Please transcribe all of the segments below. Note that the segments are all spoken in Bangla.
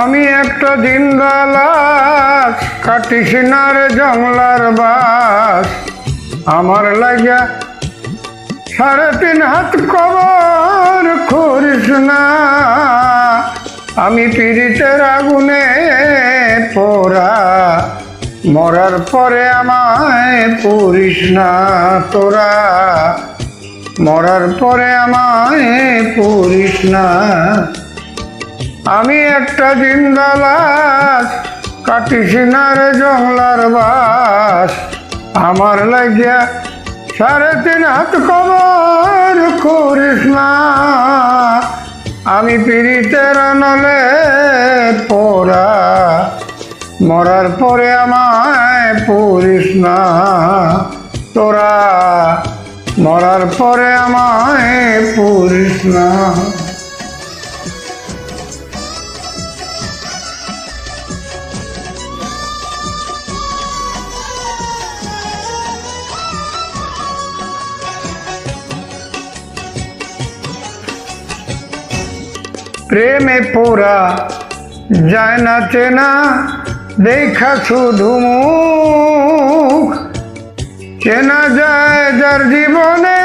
আমি একটা জিন্দালাস কাটিস না রে জংলার বাস। আমার লাগিয়া সাড়ে তিন হাত কবর করিস না। আমি পীড়িতের আগুনে পোড়া, মরার পরে আমায় পুরিস না তোরা। মরার পরে আমায় পুরিস না। আমি একটা জিন্দালাস কাটিস না রে জংলার বাস। আমার লাগিয়া সাড়ে তিন হাত কবর করিস না। আমি পীড়িতের নলে পোড়া, মরার পরে আমায় পুরিস না। তোরা মরার পরে আমায় পুরিস না। প্রেমে পোরা যায় না চেনা, দেখা শুধু চেনা যায় যার জীবনে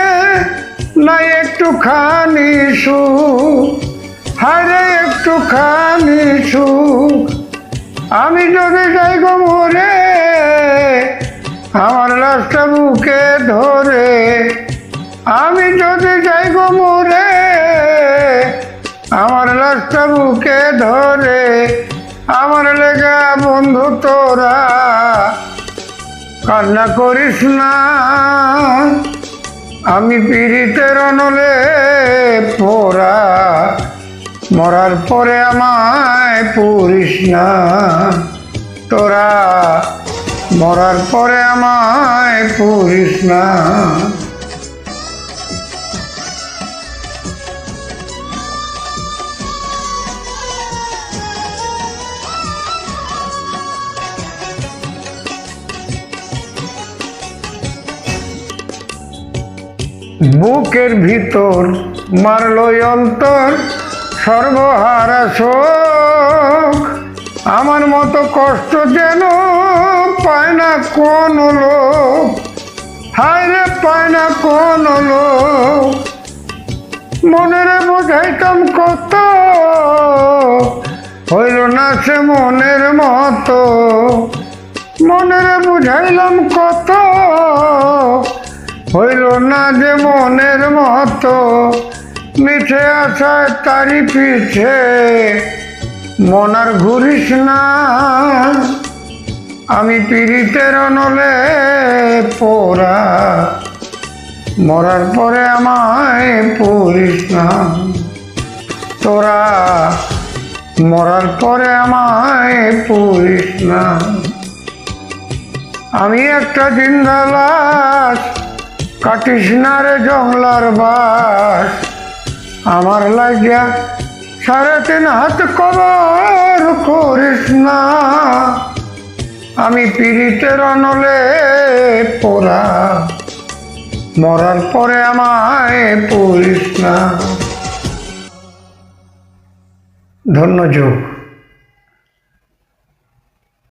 নাই একটুখানি সুখ। হারে একটুখানি সুখ। আমি যদি যাই গো মরে, আমার লাশটা বুকে ধরে। আমি যদি যাই গো মরে আমার বুকে ধরে, আমার লেগা বন্ধু তোরা। কান্না করিস না, আমি পীড়িতের অনলে পোড়া মরার পরে আমায় পুরিস না, তোরা। মরার পরে আমায় পুরিস না। বুকের ভিতর মারল অন্তর, সর্বহারা শোক। আমার মতো কষ্ট যেন পায় না কোন লোক। হায় রে, পায় না কোন লোক। মনের বোঝাইতাম কত। হইল না সে মনের মতো। মনের বুঝাইলাম কত। হইল না যে মনের মতো মিঠে আসায় তারি পিছে মনার ঘুরিস না, আমি পীড়িতের নলে পোড়া। মরার পরে আমায় পড়িস না। তোরা মরার পরে আমায় পড়িস না। আমি একটা জিন্দালাস কাটিস না রে জংলার বাস। আমার লাগিয়া সাড়ে তিন হাত কবর করিস না। আমি পীড়িতের অনলে পোড়া। মরার পরে আমায় পড়িস না। ধন্য যোগ।